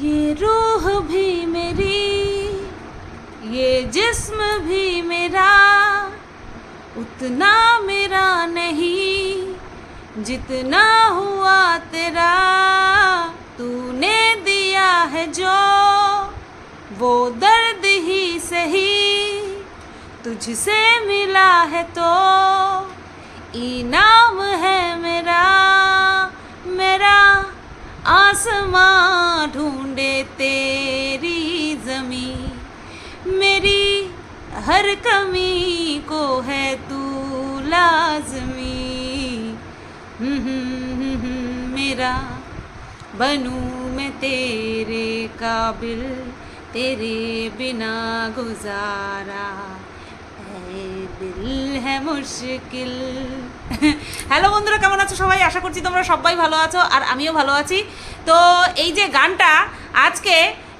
ये रूह भी मेरी, ये जिस्म भी मेरा, उतना मेरा नहीं जितना हुआ तेरा। तूने दिया है जो, वो दर्द ही सही, तुझसे मिला है तो। इनाम है आसमां ढूंढे तेरी जमी मेरी हर कमी को है तू लाजमी। हम्म, हम्म, हम्म, मेरा बनू मैं तेरे काबिल, तेरे बिना गुजारा। है दिल है मुश्किल হ্যালো বন্ধুরা, কেমন আছো সবাই? আশা করছি তোমরা সবাই ভালো আছো আর আমিও ভালো আছি। তো এই যে গানটা, আজকে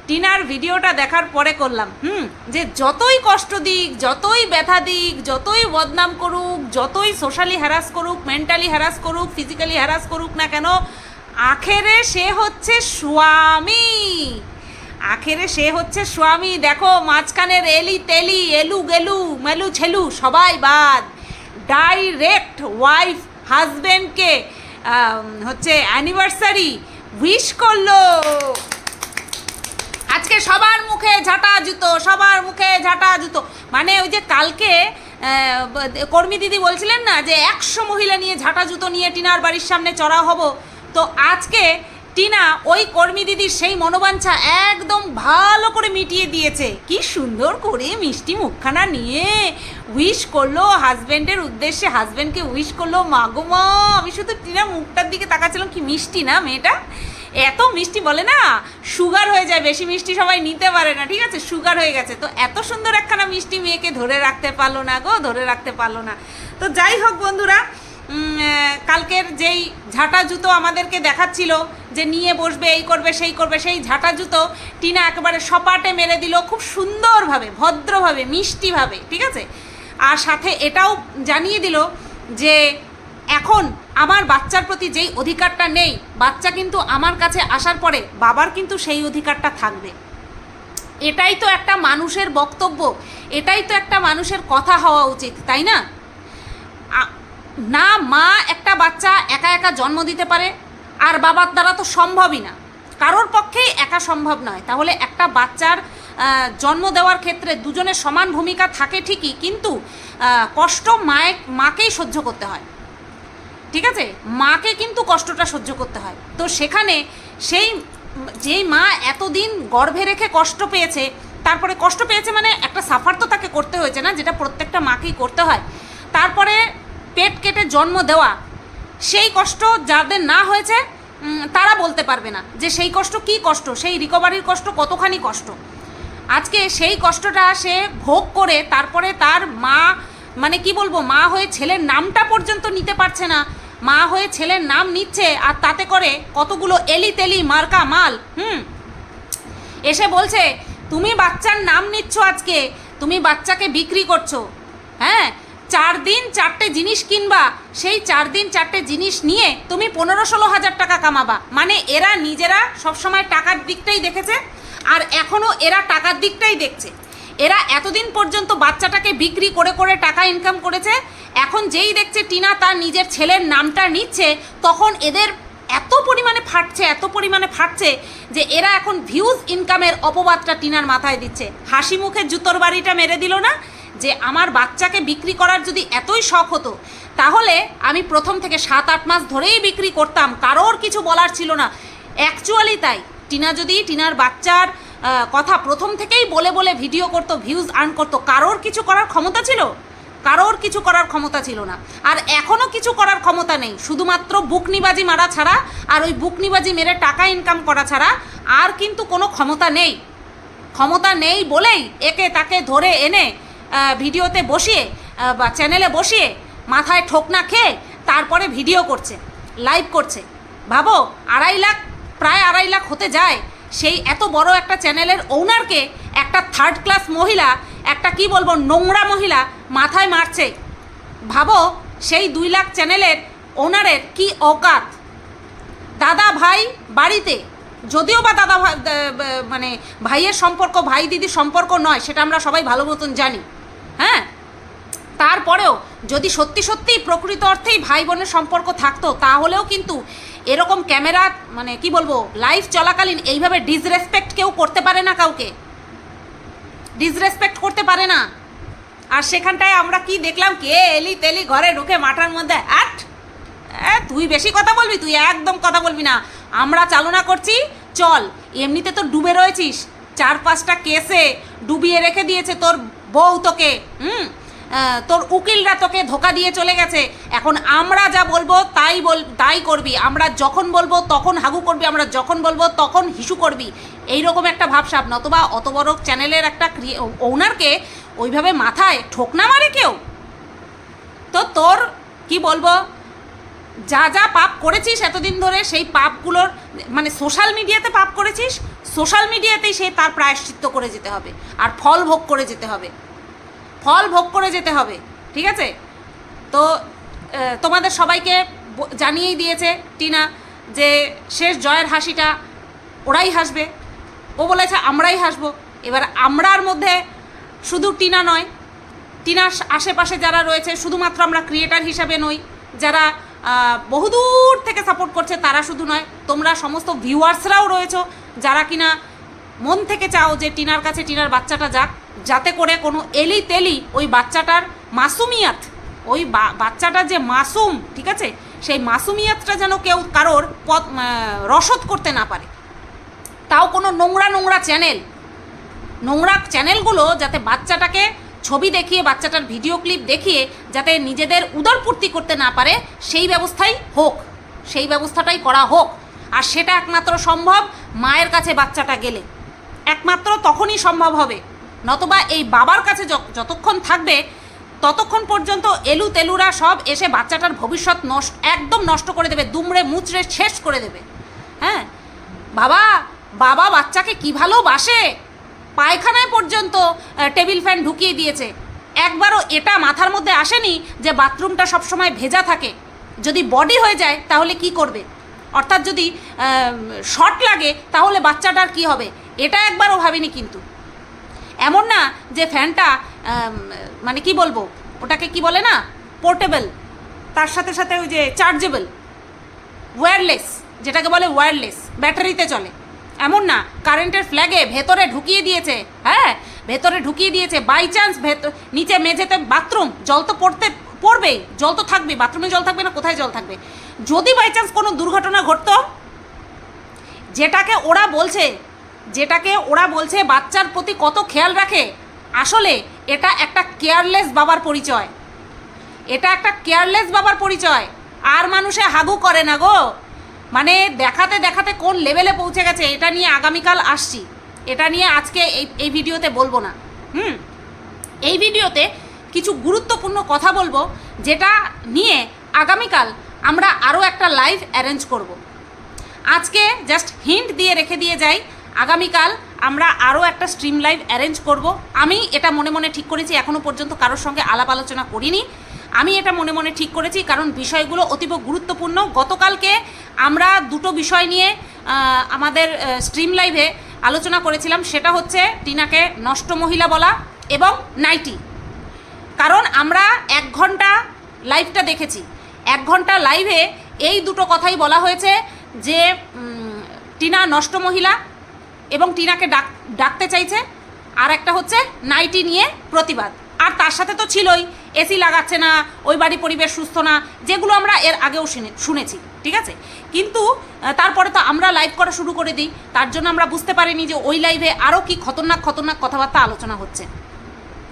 টিনার ভিডিওটা দেখার পরে করলাম। হুম, যে যতই কষ্ট দিক, যতই ব্যথা দিক, যতই বদনাম করুক, যতই সোশ্যালি হ্যারাস করুক মেন্টালি হ্যারাস করুক ফিজিক্যালি হ্যারাস করুক না কেন, আখেরে সে হচ্ছে স্বামী। আখেরে সে হচ্ছে স্বামী। দেখো, মাঝখানের এলি তেলি এলু গেলু মেলু ছেলু সবাই বাদ। ডাইরেক্ট ওয়াইফ হাজবেন্ডকে হচ্ছে অ্যানিভার্সারি উইশ করল। আজকে সবার মুখে ঝাঁটা জুতো, সবার মুখে ঝাঁটা জুতো। মানে ওই যে কালকে কর্মী দিদি বলছিলেন না যে একশো মহিলা নিয়ে ঝাঁটা জুতো নিয়ে টিনার বাড়ির সামনে চড়া হব। তো আজকে টিনা ওই কর্মী দিদির সেই মনোবাঞ্ছা একদম ভালো করে মিটিয়ে দিয়েছে। কি সুন্দর করে মিষ্টি মুখখানা নিয়ে উইশ করল হাজব্যান্ডের উদ্দেশ্যে হাজব্যান্ডকে উইশ করল, মা গো মা, আমি শুধু টিনার মুখটার দিকে তাকাচ্ছিলাম, কি মিষ্টি না মেয়েটা? এত মিষ্টি বলে না সুগার হয়ে যায়, বেশি মিষ্টি সবাই নিতে পারে না, ঠিক আছে? সুগার হয়ে গেছে। তো এত সুন্দর একখানা মিষ্টি মেয়েকে ধরে রাখতে পারল না গো, ধরে রাখতে পারল না। তো যাই হোক বন্ধুরা কালকের যেই ঝাঁটা জুতো আমাদেরকে দেখাচ্ছিল, যে নিয়ে বসবে, এই করবে, সেই করবে, সেই ঝাঁটা জুতো, টিনা একেবারে সপাটে মেরে দিল, খুব সুন্দরভাবে, ভদ্রভাবে, মিষ্টিভাবে, ঠিক আছে? আর সাথে এটাও জানিয়ে দিল যে এখন আমার বাচ্চার প্রতি যেই অধিকারটা নেই, বাচ্চা কিন্তু আমার কাছে আসার পরে বাবার কিন্তু সেই অধিকারটা থাকবে। এটাই তো একটা মানুষের বক্তব্য, এটাই তো একটা মানুষের কথা হওয়া উচিত, তাই না? না মা একটা বাচ্চা একা একা জন্ম দিতে পারে, আর বাবার দ্বারা তো সম্ভবই না। কারোর পক্ষেই একা সম্ভব নয়। তাহলে একটা বাচ্চার জন্ম দেওয়ার ক্ষেত্রে দুজনের সমান ভূমিকা থাকে ঠিকই, কিন্তু কষ্ট মায়ে, মাকেই সহ্য করতে হয়। ঠিক আছে? মাকে কিন্তু কষ্টটা সহ্য করতে হয়। তো সেখানে সেই, যেই মা এতদিন গর্ভে রেখে কষ্ট পেয়েছে, তারপরে কষ্ট পেয়েছে মানে একটা সাফার তো তাকে করতে হয়েছে না, যেটা প্রত্যেকটা মাকেই করতে হয়। তারপরে পেট কেটে জন্ম দেওয়া, সেই কষ্ট যাদের না হয়েছে তারা বলতে পারবে না যে সেই কষ্ট কি কষ্ট, সেই রিকভারির কষ্ট কতখানি কষ্ট। আজকে সেই কষ্টটা সে ভোগ করে তারপরে তার মা মানে কি বলব, মা হয়ে ছেলের নামটা পর্যন্ত নিতে পারছে না। মা হয়ে ছেলের নাম নিচ্ছে আর তাতে করে কতগুলো এলি তেলি মার্কা মাল, হুম? এসে বলছে, তুমি বাচ্চার নাম নিচ্ছ আজকে, তুমি বাচ্চাকে বিক্রি করছ হ্যাঁ? চার দিন চারটে জিনিস কিনবা, সেই চার দিন চারটে জিনিস নিয়ে তুমি পনেরো ষোলো হাজার টাকা কামাবা। মানে এরা নিজেরা সবসময় টাকার দিকটাই দেখেছে। আর এখনও এরা টাকার দিকটাই দেখছে। এরা এতদিন পর্যন্ত বাচ্চাটাকে বিক্রি করে করে টাকা ইনকাম করেছে, এখন যেই দেখছে টিনা তার নিজের ছেলের নামটা নিচ্ছে, তখন এদের এত পরিমাণে ফাটছে, এত পরিমাণে ফাটছে যে এরা এখন ভিউজ ইনকামের অপবাদটা টিনার মাথায় দিচ্ছে। হাসি মুখে জুতোর বাড়িটা মেরে দিল না? যে আমার বাচ্চাকে বিক্রি করার যদি এতই শখ হতো, তাহলে আমি প্রথম থেকে সাত আট মাস ধরেই বিক্রি করতাম, কারোর কিছু বলার ছিল না। অ্যাকচুয়ালি তাই টিনা যদি, টিনার বাচ্চার কথা প্রথম থেকেই বলে বলে ভিডিও করতো ভিউজ আর্ন করতো, কারোর কিছু করার ক্ষমতা ছিল? কারোর কিছু করার ক্ষমতা ছিল না। আর এখনও কিছু করার ক্ষমতা নেই, শুধুমাত্র বুকনিবাজি মারা ছাড়া আর ওই বুকনিবাজি মেরে টাকা ইনকাম করা ছাড়া আর কিন্তু কোনো ক্ষমতা নেই। ক্ষমতা নেই বলেই একে তাকে ধরে এনে ভিডিওতে বসিয়ে বা চ্যানেলে বসিয়ে মাথায় ঠোকনা খেয়ে তারপরে ভিডিও করছে লাইভ করছে। ভাবো, আড়াই লাখ প্রায় আড়াই লাখ হতে যায়। সেই এত বড় একটা চ্যানেলের ওনারকে একটা থার্ড ক্লাস মহিলা, একটা কি বলব, নোংরা মহিলা মাথায় মারছে। ভাবো, সেই দুই লাখ চ্যানেলের ওনারের কি অকাত দাদা ভাই বাড়িতে, যদিও বা দাদা ভাই- মানে ভাইয়ের সম্পর্ক, ভাই দিদির সম্পর্ক নয়, সেটা আমরা সবাই ভালো মতন জানি। হ্যাঁ? তারপরেও যদি সত্যি সত্যি প্রকৃত অর্থেই ভাই বোনের সম্পর্ক থাকতো তাহলেও কিন্তু এরকম ক্যামেরা মানে কি বলব লাইভ চলাকালীন এইভাবে ডিসরেসপেক্ট কেউ করতে পারে না কাউকে। ডিসরেসপেক্ট করতে পারে না। আর সেখানটায় আমরা কি দেখলাম কে এলি তেলি ঘরে ঢুকে মাঠার মধ্যে এ, তুই বেশি কথা বলবি? তুই একদম কথা বলবি না। আমরা চালনা করছি চল এমনিতে তো ডুবে রয়েছিস। চার পাঁচটা কেসে ডুবিয়ে রেখে দিয়েছে তোর বউ তোকে হুম? তোর উকিলরা তোকে ধোকা দিয়ে চলে গেছে। এখন আমরা যা বলব তাই বল, তাই করবি। আমরা যখন বলব তখন হাগু করবি, আমরা যখন বলব তখন হিসু করবি। এই রকম একটা ভাবসাব। নতবা অত বড় চ্যানেলের একটা ওনারকে ওইভাবে মাথায় ঠোকনা মারে কেউ? তো তোর কি বলব? যা যা পাপ করেছিস এতদিন ধরে সেই পাপগুলোর মানে সোশ্যাল মিডিয়াতে পাপ করেছিস সোশ্যাল মিডিয়াতেই সে তার প্রায়শ্চিত্ত করে যেতে হবে। আর ফল ভোগ করে যেতে হবে। ফল ভোগ করে যেতে হবে, ঠিক আছে? তো তোমাদের সবাইকে জানিয়েই দিয়েছে টিনা যে শেষ জয়ের হাসিটা ওরাই হাসবে। ও বলেছে, আমরাই হাসবো। এবার আমরার মধ্যে শুধু টিনা নয়, টিনার আশেপাশে যারা রয়েছে, শুধুমাত্র আমরা ক্রিয়েটার হিসাবে নই, যারা বহুদূর থেকে সাপোর্ট করছে, তারা শুধু নয়, তোমরা সমস্ত ভিউয়ার্সরাও রয়েছো, যারা কিনা মন থেকে চাও যে টিনার কাছে টিনার বাচ্চাটা যাক যাতে করে কোনো এলি তেলি ওই বাচ্চাটার মাসুমিয়াত, ওই বা- বাচ্চাটার যে মাসুম, ঠিক আছে? সেই মাসুমিয়াতটা যেন কেউ কারোর পথ রসদ করতে না পারে। তাও কোনো নোংরা নোংরা চ্যানেল। নোংরা চ্যানেলগুলো যাতে বাচ্চাটাকে ছবি দেখিয়ে, বাচ্চাটার ভিডিও ক্লিপ দেখিয়ে যাতে নিজেদের উদরপূর্তি করতে না পারে, সেই ব্যবস্থাই হোক। সেই ব্যবস্থাটাই করা হোক। আর সেটা একমাত্র সম্ভব মায়ের কাছে বাচ্চাটা গেলে। একমাত্র তখনই সম্ভব হবে। নতবা এই বাবার কাছে যতক্ষণ থাকবে, ততক্ষণ পর্যন্ত এলু তেলুরা সব এসে বাচ্চাটার ভবিষ্যৎ নষ্ট একদম নষ্ট করে দেবে, দুমড়ে মুচড়ে শেষ করে দেবে। হ্যাঁ? বাবা বাবা বাচ্চাকে কী ভালোবাসে? পায়খানায় পর্যন্ত টেবিল ফ্যান ঢুকিয়ে দিয়েছে। একবারও এটা মাথার মধ্যে আসেনি যে বাথরুমটা সবসময় ভেজা থাকে। যদি বডি হয়ে যায়, তাহলে কি করবে? অর্থাৎ যদি শর্ট লাগে, তাহলে বাচ্চাটার কি হবে? এটা একবারও ভাবিনি কিন্তু। এমন না যে ফ্যানটা মানে কি বলব, ওটাকে কি বলে না, পোর্টেবল, তার সাথে সাথে ওই যে চার্জেবল, ওয়্যারলেস, যেটাকে বলে ওয়্যারলেস, ব্যাটারিতে চলে। এমন না, কারেন্টের ফ্ল্যাগে ভেতরে ঢুকিয়ে দিয়েছে হ্যাঁ? ভেতরে ঢুকিয়ে দিয়েছে বাই চান্স ভেতর নিচে মেঝেতে বাথরুম জল তো পড়তে, পড়বেই, জল তো থাকবে বাথরুমে জল থাকবে না, কোথায় জল থাকবে? যদি বাই চান্স কোনো দুর্ঘটনা ঘটতো, যেটাকে ওরা বলছে যেটাকে ওরা বলছে বাচ্চার প্রতি কত খেয়াল রাখে, আসলে এটা একটা কেয়ারলেস বাবার পরিচয়। এটা একটা কেয়ারলেস বাবার পরিচয়। আর মানুষে হাগু করে না গো। মানে দেখাতে দেখাতে কোন লেভেলে পৌঁছে গেছে, এটা নিয়ে আগামীকাল আসছি। এটা নিয়ে আজকে এই এই ভিডিওতে বলব না। হুম? এই ভিডিওতে কিছু গুরুত্বপূর্ণ কথা বলব, যেটা নিয়ে আগামীকাল আমরা আরও একটা লাইভ অ্যারেঞ্জ করব। আজকে জাস্ট হিন্ট দিয়ে রেখে দিয়ে যাই আগামীকাল আমরা আরও একটা স্ট্রিম লাইভ অ্যারেঞ্জ করব। আমি এটা মনে মনে ঠিক করেছি এখনও পর্যন্ত কারোর সঙ্গে আলাপ আলোচনা করিনি। আমি এটা মনে মনে ঠিক করেছি, কারণ বিষয়গুলো অতীব গুরুত্বপূর্ণ। গতকালকে আমরা দুটো বিষয় নিয়ে আমাদের স্ট্রিম লাইভে আলোচনা করেছিলাম। সেটা হচ্ছে টিনাকে নষ্ট মহিলা বলা এবং নাইটি। কারণ আমরা এক ঘণ্টা লাইভটা দেখেছি। এক ঘণ্টা লাইভে এই দুটো কথাই বলা হয়েছে যে টিনা নষ্ট মহিলা এবং টিনাকে ডাক, ডাকতে চাইছে। আর একটা হচ্ছে নাইটি নিয়ে প্রতিবাদ। আর তার সাথে তো ছিলই, এসি লাগাচ্ছে না, ওই বাড়ি পরিবেশ সুস্থ না, যেগুলো আমরা এর আগেও শুনে, শুনেছি, ঠিক আছে? কিন্তু তারপরে তো আমরা লাইভ করা শুরু করে দিই। তার জন্য আমরা বুঝতে পারিনি যে ওই লাইভে আরও কি খতরনাক খতরনাক কথাবার্তা আলোচনা হচ্ছে।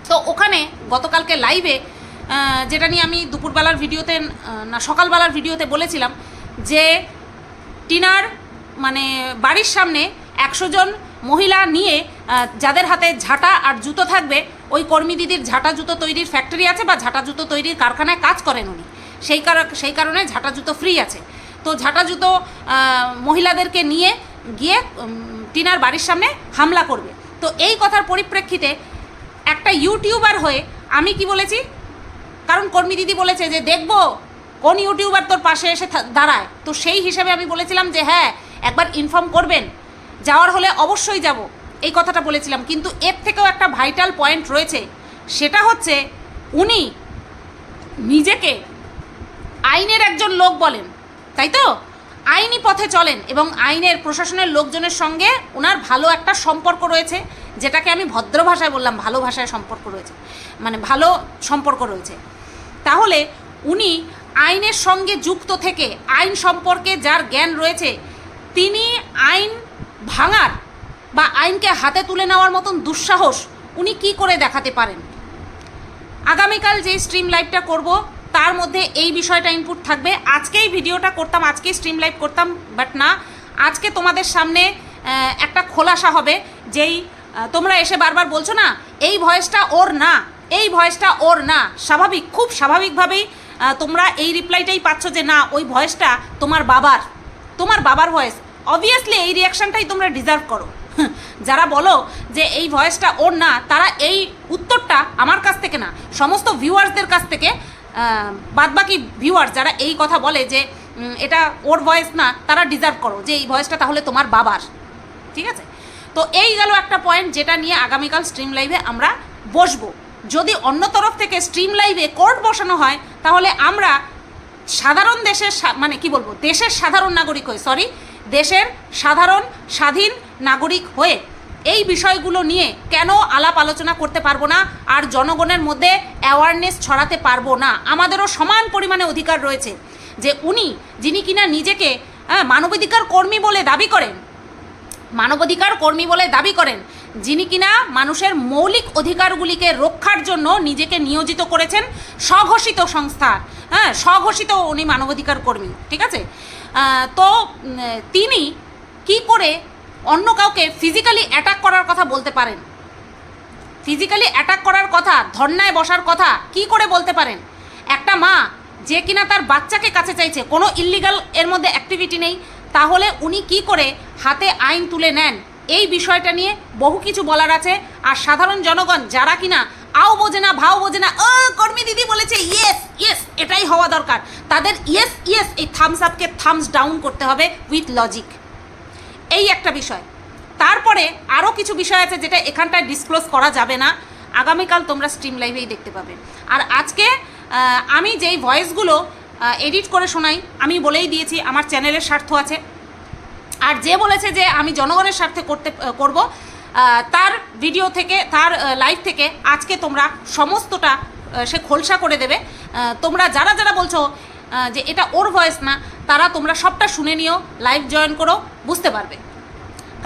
তো ওখানে গতকালকে লাইভে যেটা নিয়ে আমি দুপুরবেলার ভিডিওতে না, সকালবেলার ভিডিওতে বলেছিলাম যে টিনার মানে বাড়ির সামনে একশো জন মহিলা নিয়ে যাদের হাতে ঝাঁটা আর জুতো থাকবে, ওই কর্মী দিদির ঝাঁটা জুতো তৈরির ফ্যাক্টরি আছে বা ঝাঁটা জুতো তৈরির কারখানায় কাজ করেন উনি। সেই সেই কারণে ঝাঁটা জুতো ফ্রি আছে। তো ঝাঁটা জুতো মহিলাদেরকে নিয়ে গিয়ে টিনার বাড়ির সামনে হামলা করবে। তো এই কথার পরিপ্রেক্ষিতে একটা ইউটিউবার হয়ে আমি কি বলেছি? কারণ কর্মী দিদি বলেছে যে, দেখব কোন ইউটিউবার তোর পাশে এসে দাঁড়ায়। তো সেই হিসাবে আমি বলেছিলাম যে হ্যাঁ একবার ইনফর্ম করবেন। যাওয়ার হলে অবশ্যই যাব। এই কথাটা বলেছিলাম। কিন্তু এর থেকেও একটা ভাইটাল পয়েন্ট রয়েছে। সেটা হচ্ছে উনি নিজেকে আইনের একজন লোক বলেন। তাই তো? আইনি পথে চলেন এবং আইনের প্রশাসনের লোকজনের সঙ্গে ওনার ভালো একটা সম্পর্ক রয়েছে, যেটাকে আমি ভদ্র ভাষায় বললাম, ভালো ভাষায় সম্পর্ক রয়েছে। মানে ভালো সম্পর্ক রয়েছে। তাহলে উনি আইনের সঙ্গে যুক্ত থেকে আইন সম্পর্কে যার জ্ঞান রয়েছে, তিনি আইন ভাঙার বা আইনকে হাতে তুলে নেওয়ার মতন দুঃসাহস উনি কি করে দেখাতে পারেন? আগামীকাল যে স্ট্রিম লাইভটা করব, তার মধ্যে এই বিষয়টা ইনপুট থাকবে। আজকেই ভিডিওটা করতাম, আজকেই স্ট্রিম লাইভ করতাম বাট না, আজকে তোমাদের সামনে একটা খোলাসা হবে, যেই তোমরা এসে বারবার বলছো না, এই ভয়েসটা ওর না, এই ভয়েসটা ওর না, স্বাভাবিক, খুব স্বাভাবিকভাবেই তোমরা এই রিপ্লাইটাই পাচ্ছ যে না, ওই ভয়েসটা তোমার বাবার তোমার বাবার ভয়েস অবভিয়াসলি এই রিয়াকশনটাই তোমরা ডিজার্ভ করো। যারা বলো যে এই ভয়েসটা ওর না, তারা এই উত্তরটা আমার কাছ থেকে না, সমস্ত ভিউয়ার্সদের কাছ থেকে বাদবাকি ভিউয়ার্স যারা এই কথা বলে যে এটা ওর ভয়েস না, তারা ডিজার্ভ করো যে এই ভয়েসটা তাহলে তোমার বাবার। ঠিক আছে? তো এই গেল একটা পয়েন্ট যেটা নিয়ে আগামীকাল স্ট্রিম লাইভে আমরা বসবো। যদি অন্য তরফ থেকে স্ট্রিম লাইভে কোর্ট বসানো হয়, তাহলে আমরা সাধারণ দেশের মানে কি বলব? দেশের সাধারণ নাগরিক হয়ে সরি দেশের সাধারণ স্বাধীন নাগরিক হয়ে এই বিষয়গুলো নিয়ে কেন আলাপ আলোচনা করতে পারব না আর জনগণের মধ্যে অ্যাওয়ারনেস ছড়াতে পারব না? আমাদেরও সমান পরিমাণে অধিকার রয়েছে যে উনি যিনি কিনা নিজেকে হ্যাঁ, মানবাধিকার কর্মী বলে দাবি করেন মানবাধিকার কর্মী বলে দাবি করেন যিনি কিনা মানুষের মৌলিক অধিকারগুলিকে রক্ষার জন্য নিজেকে নিয়োজিত করেছেন স্বঘোষিত সংস্থা হ্যাঁ স্বঘোষিত উনি মানবাধিকার কর্মী ঠিক আছে? তো তিনি কি করে অন্য কাউকে ফিজিক্যালি অ্যাটাক করার কথা বলতে পারেন? ফিজিক্যালি অ্যাটাক করার কথা, ধর্নায় বসার কথা কি করে বলতে পারেন? একটা মা যে কিনা তার বাচ্চাকে কাছে চাইছে, কোনো ইল্লিগাল এর মধ্যে অ্যাক্টিভিটি নেই, তাহলে উনি কি করে হাতে আইন তুলে নেন? এই বিষয়টা নিয়ে বহু কিছু বলার আছে। আর সাধারণ জনগণ, যারা কিনা আও বোঝে না, ভাও বোঝে না। ও, কর্মী দিদি বলেছে ইয়েস ইয়েস এটাই হওয়া দরকার। তাদের ইয়েস ইয়েস এই থামস আপকে থামস ডাউন করতে হবে উইথ লজিক এই একটা বিষয়। তারপরে আরও কিছু বিষয় আছে যেটা এখানটায় ডিসক্লোজ করা যাবে না। আগামীকাল তোমরা স্ট্রিম লাইভেই দেখতে পাবে। আর আজকে আমি যেই ভয়েসগুলো এডিট করে শোনাই, আমি বলেই দিয়েছি, আমার চ্যানেলের স্বার্থ আছে। আর যে বলেছে যে আমি জনগণের স্বার্থে করতে করব তার ভিডিও থেকে, তার লাইভ থেকে আজকে তোমরা সমস্তটা সে খোলসা করে দেবে। তোমরা যারা যারা বলছো যে এটা ওর ভয়েস না, তারা তোমরা সবটা শুনে নিও লাইভ জয়েন করো, বুঝতে পারবে।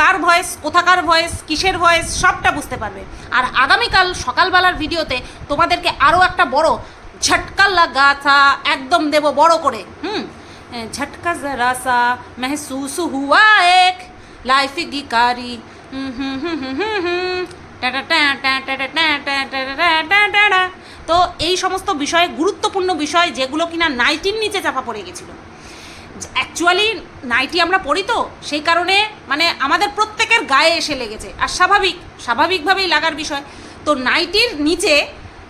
কার ভয়েস কোথাকার ভয়েস কিসের ভয়েস সবটা বুঝতে পারবে। আর আগামীকাল সকালবেলার ভিডিওতে তোমাদেরকে আরও একটা বড় ঝটকা লাগা থা, একদম দেব বড় করে। হুম? ঝটকা জরা সা মেহসুস হুয়া এক, লাইফ গিকারি তো এই সমস্ত বিষয়ে, গুরুত্বপূর্ণ বিষয় যেগুলো কিনা নাইটির নিচে চাপা পড়ে গেছিল। অ্যাকচুয়ালি নাইটি আমরা পড়ি তো, সেই কারণে মানে আমাদের প্রত্যেকের গায়ে এসে লেগেছে। আর স্বাভাবিক, স্বাভাবিকভাবেই লাগার বিষয়। তো নাইটির নিচে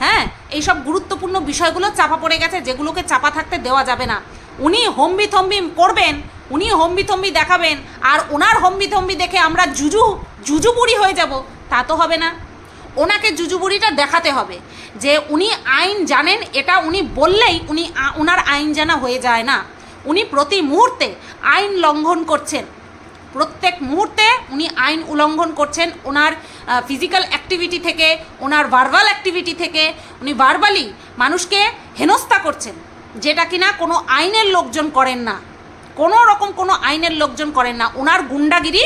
হ্যাঁ এইসব গুরুত্বপূর্ণ বিষয়গুলো চাপা পড়ে গেছে, যেগুলোকে চাপা থাকতে দেওয়া যাবে না। উনি হম্বি থম্বি করবেন উনি হম্বি থম্বি দেখাবেন, আর ওনার হম্বি থম্বি দেখে আমরা জুজু, জুজুবুড়ি হয়ে যাব, তা তো হবে না। ওনাকে জুজুবুড়িটা দেখাতে হবে, যে উনি আইন জানেন, এটা উনি বললেই উনি ওনার আইন জানা হয়ে যায় না। উনি প্রতি মুহূর্তে আইন লঙ্ঘন করছেন। প্রত্যেক মুহূর্তে উনি আইন উল্লঙ্ঘন করছেন ওনার ফিজিক্যাল অ্যাক্টিভিটি থেকে, ওনার ভার্বাল অ্যাক্টিভিটি থেকে। উনি ভার্বালি মানুষকে হেনস্থা করছেন, যেটা কিনা কোনো আইনের লোকজন করেন না। কোনো রকম কোনো আইনের লোকজন করেন না। ওনার গুন্ডাগিরি,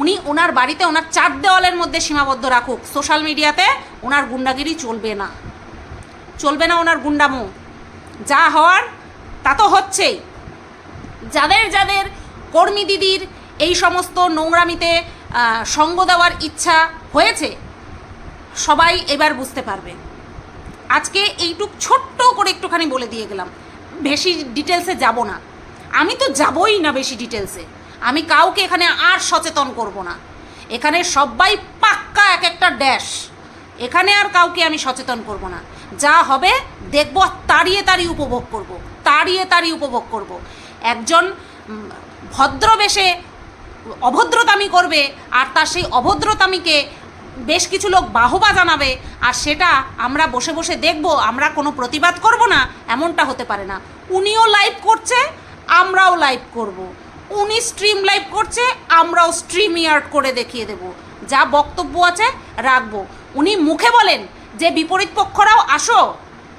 উনি ওনার বাড়িতে ওনার চার দেওয়ালের মধ্যে সীমাবদ্ধ রাখুক। সোশ্যাল মিডিয়াতে ওনার গুন্ডাগিরি চলবে না। চলবে না ওনার গুন্ডামো। যা হওয়ার, তা তো হচ্ছেই। যাদের যাদের কর্মী দিদির এই সমস্ত নোংরামিতে সঙ্গ দেওয়ার ইচ্ছা হয়েছে, সবাই এবার বুঝতে পারবে। আজকে এইটুক ছোট্ট করে একটুখানি বলে দিয়ে গেলাম। বেশি ডিটেলসে যাব না। আমি তো যাবই না বেশি ডিটেলসে আমি কাউকে এখানে আর সচেতন করব না। এখানে সবাই পাক্কা এক একটা ড্যাশ এখানে আর কাউকে আমি সচেতন করব না। যা হবে দেখব তাড়িয়ে তাড়িয়ে উপভোগ করব। তাড়িয়ে তাড়িয়ে উপভোগ করব। একজন উম, ভদ্রবেশে অভদ্রতামি করবে আর তার সেই অভদ্রতামিকে বেশ কিছু লোক বাহবা জানাবে আর সেটা আমরা বসে বসে দেখব আমরা কোনো প্রতিবাদ করব না এমনটা হতে পারে না। উনিও লাইভ করছে আমরাও লাইভ করব। উনি স্ট্রিম লাইভ করছে, আমরাও স্ট্রিম ইয়ার্ড করে দেখিয়ে দেব। যা বক্তব্য আছে, রাখব। উনি মুখে বলেন যে, বিপরীত পক্ষরাও আসো।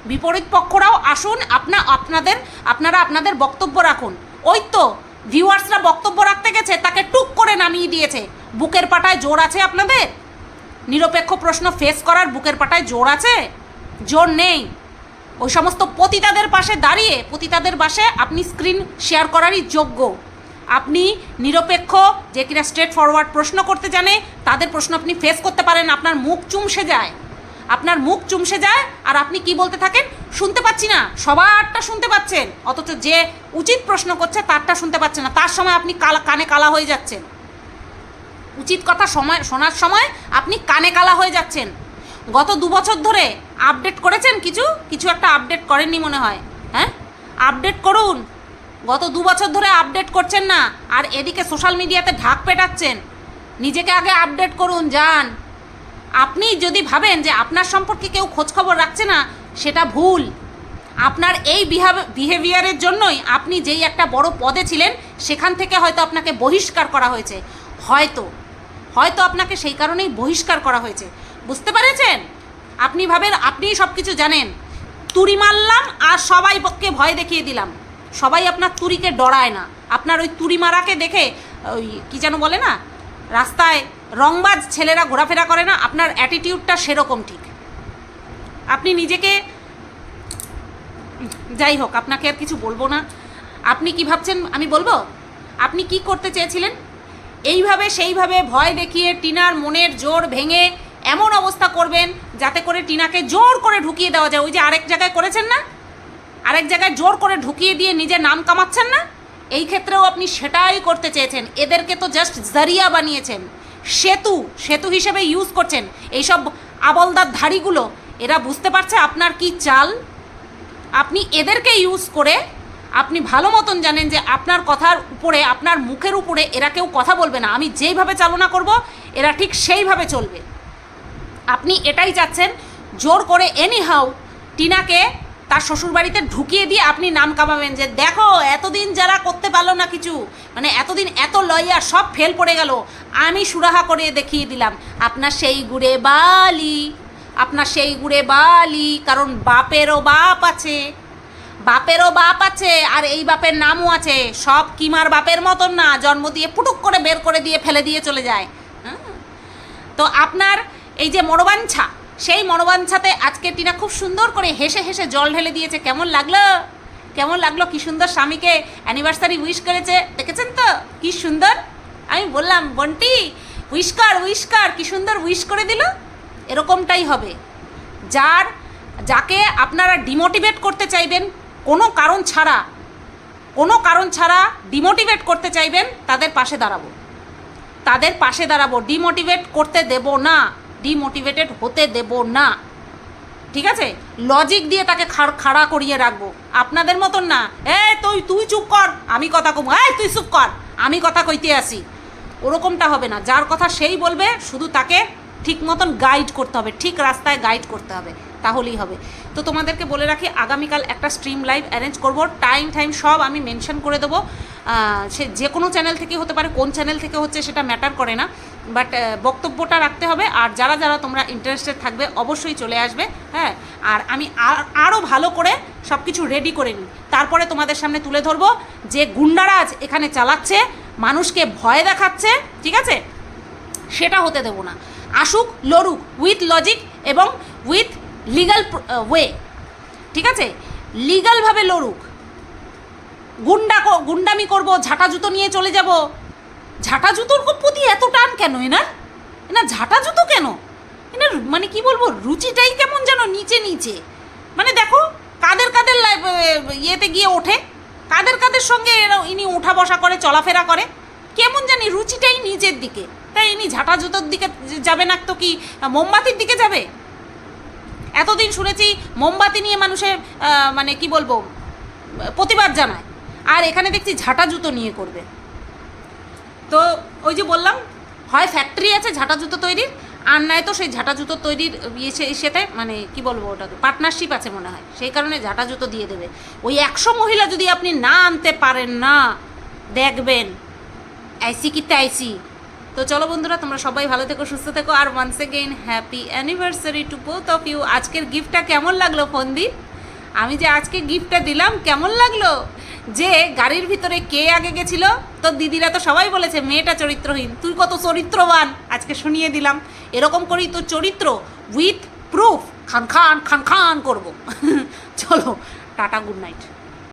বিপরীত পক্ষরাও আসুন। আপনা, আপনাদের, আপনারা আপনাদের বক্তব্য রাখুন। ওই তো ভিউয়ার্সরা বক্তব্য রাখতে গেছে, তাকে টুক করে নামিয়ে দিয়েছে। বুকের পাটায় জোর আছে আপনাদের? নিরপেক্ষ প্রশ্ন ফেস করার বুকের পাটায় জোর আছে? জোর নেই। ওই সমস্ত পতিতাদের পাশে দাঁড়িয়ে, পতিতাদের পাশে আপনি স্ক্রিন শেয়ার করারই যোগ্য। আপনি নিরপেক্ষ, যে কিনা স্ট্রেট ফরওয়ার্ড প্রশ্ন করতে জানে, তাদের প্রশ্ন আপনি ফেস করতে পারেন, আপনার মুখ চুমসে যায়। আপনার মুখ চুমসে যায়, আর আপনি কি বলতে থাকেন? শুনতে পাচ্ছি না, সবারটা শুনতে পাচ্ছেন, অথচ যে উচিত প্রশ্ন করছে, তারটা শুনতে পাচ্ছেন না। তার সময় আপনি কালা, কানে কালা হয়ে যাচ্ছেন। উচিত কথা সময়, শোনার সময় আপনি কানে কালা হয়ে যাচ্ছেন। গত দু বছর ধরে আপডেট করেছেন কিছু? কিছু একটা আপডেট করেননি মনে হয়। হ্যাঁ? আপডেট করুন। গত দু বছর ধরে আপডেট করছেন না, আর এদিকে সোশ্যাল মিডিয়াতে ঢাক পেটাচ্ছেন। নিজেকে আগে আপডেট করুন, যান। আপনি যদি ভাবেন যে আপনার সম্পর্কে কেউ খোঁজখবর রাখছে না, সেটা ভুল। আপনার এই বিহেভিয়ারের জন্যই আপনি যেই একটা বড় পদে ছিলেন, সেখান থেকে হয়তো আপনাকে বহিষ্কার করা হয়েছে। হয়তো। হয়তো আপনাকে সেই কারণেই বহিষ্কার করা হয়েছে। বুঝতে পেরেছেন? আপনি ভাবেন, আপনিই সব কিছু জানেন। তুড়ি মারলাম আর সবাই পক্ষে ভয় দেখিয়ে দিলাম। সবাই আপনার তুড়িকে ডরায় না। আপনার ওই তুড়ি মারাকে দেখে, ওই কী যেন বলে না, রাস্তায় রংবাজ ছেলেরা ঘোরাফেরা করে না, আপনার অ্যাটিটিউডটা সেরকম ঠিক। আপনি নিজেকে, যাই হোক, আপনাকে আর কিছু বলব না। আপনি কি ভাবছেন, আমি বলব? আপনি কি করতে চেয়েছিলেন? এইভাবে, সেইভাবে ভয় দেখিয়ে টিনার মনের জোর ভেঙে এমন অবস্থা করবেন যাতে করে টিনাকে জোর করে ঢুকিয়ে দেওয়া যায়। ওই যে আরেক জায়গায় করেছেন না? আরেক জায়গায় জোর করে ঢুকিয়ে দিয়ে নিজের নাম কামাচ্ছেন না? এই ক্ষেত্রেও আপনি সেটাই করতে চেয়েছেন। এদেরকে তো জাস্ট জারিয়া বানিয়েছেন। সেতু সেতু হিসেবে ইউজ করছেন। এইসব আবলদার ধাড়িগুলো, এরা বুঝতে পারছে আপনার কি চাল? আপনি এদেরকে ইউজ করে আপনি ভালো মতন জানেন যে আপনার কথার উপরে, আপনার মুখের উপরে এরা কেউ কথা বলবে না। আমি যেইভাবে চালনা করব, এরা ঠিক সেইভাবে চলবে। আপনি এটাই চাচ্ছেন, জোর করে এনি হাউ টিনাকে তার শ্বশুরবাড়িতে ঢুকিয়ে দিয়ে আপনি নাম কামাবেন যে, দেখো, এতদিন যারা করতে পারল না কিছু মানে এতদিন এত লয়ার সব ফেল পড়ে গেল, আমি সুরাহা করে দেখিয়ে দিলাম। আপনার সেই গুড়ে বালি, আপনার সেই গুড়ে বালি, কারণ বাপেরও বাপ আছে, বাপেরও বাপ আছে, আর এই বাপের নামও আছে। সব কিমার বাপের মতন না, জন্ম দিয়ে পুটুক করে বের করে দিয়ে ফেলে দিয়ে চলে যায়। হ্যাঁ? তো আপনার এই যে মনোবাঞ্ছা, সেই মনোবাঞ্ছাতে আজকে টিনা খুব সুন্দর করে হেসে হেসে জল ঢেলে দিয়েছে। কেমন লাগল? কেমন লাগল? কি সুন্দর স্বামীকে অ্যানিভার্সারি উইশ করেছে। দেখেছেন তো? কি সুন্দর? আমি বললাম, বন্টি উইশ কর উইশ কর। কি সুন্দর উইশ করে দিল? এরকমটাই হবে। যার, যাকে আপনারা ডিমোটিভেট করতে চাইবেন, কোনো কারণ ছাড়া, কোনো কারণ ছাড়া ডিমোটিভেট করতে চাইবেন, তাদের পাশে দাঁড়াবো। তাদের পাশে দাঁড়াবো। ডিমোটিভেট করতে দেব না। ডিমোটিভেটেড হতে দেব না। ঠিক আছে? লজিক দিয়ে তাকে খাড়- করিয়ে রাখব। আপনাদের মতন না। এ তুই তুই চুপ কর। আমি কথা কম। এই, তুই চুপ কর। আমি কথা কইতে আসি। ওরকমটা হবে না। যার কথা সেই বলবে, শুধু তাকে ঠিক মতন গাইড করতে হবে। ঠিক রাস্তায় গাইড করতে হবে। তাহলেই হবে। তো তোমাদেরকে বলে রাখি, আগামীকাল একটা স্ট্রিম লাইভ অ্যারেঞ্জ করব। টাইম টাইম সব আমি মেনশন করে দেবো। সে যে কোনো চ্যানেল থেকে হতে পারে, কোন চ্যানেল থেকে হচ্ছে সেটা ম্যাটার করে না। বাট বক্তব্যটা রাখতে হবে। আর যারা যারা তোমরা ইন্টারেস্টেড থাকবে, অবশ্যই চলে আসবে হ্যাঁ? আর আমি আর- আরও ভালো করে সব কিছু রেডি করে নিই। তারপরে তোমাদের সামনে তুলে ধরবো যে গুন্ডারাজ এখানে চালাচ্ছে, মানুষকে ভয় দেখাচ্ছে, ঠিক আছে? সেটা হতে দেবো না। আসুক, লড়ুক উইথ লজিক এবং উইথ লিগাল ওয়ে ঠিক আছে? লিগালভাবে লড়ুক। গুন্ডা গুন্ডামি করব, ঝাঁটা জুতো নিয়ে চলে যাব। ঝাঁটা জুতোর প্রতি এত টান কেন এনার? এনা ঝাঁটা জুতো কেন? এনার মানে কি বলব, রুচিটাই কেমন যেন নিচে নিচে। মানে দেখো, কাদের কাদের ইয়েতে গিয়ে ওঠে, কাদের কাদের সঙ্গে এরা- ইনি উঠা বসা করে, চলাফেরা করে, কেমন জানি রুচিটাই নিচের দিকে। তাই ইনি ঝাঁটা জুতোর দিকে যাবে না তো কি, মোমবাতির দিকে যাবে? এতদিন শুনেছি, মোমবাতি নিয়ে মানুষের মানে কি বলব, প্রতিবাদ জানায়। আর এখানে দেখছি ঝাঁটা জুতো নিয়ে করবে। তো ওই যে বললাম, হয় ফ্যাক্টরি আছে, ঝাঁটা জুতো তৈরির, আর নয় তো সেই ঝাঁটা জুতো তৈরির ইসে সেতে মানে কি বলব ওটাকে পার্টনারশিপ আছে মনে হয়, সেই কারণে ঝাঁটা জুতো দিয়ে দেবে। ওই একশো মহিলা যদি আপনি না আনতে পারেন না, দেখবেন আইসি কি তাইসি তো চলো বন্ধুরা, তোমরা সবাই ভালো থেকো, সুস্থ থেকো, আর once again happy anniversary to both of you আজকের গিফটটা কেমন লাগল ফোন দিন আমি যে আজকে গিফটটা দিলাম, কেমন লাগল? যে গাড়ির ভিতরে কে আগে গেছিল? তো দিদিরা তো সবাই বলেছে, মেয়েটা চরিত্রহীন। তুই কত চরিত্রবান? আজকে শুনিয়ে দিলাম। এরকম করেই তো চরিত্র উইথ প্রুফ খান খান খান খান করব। চলো, টাটা গুড নাইট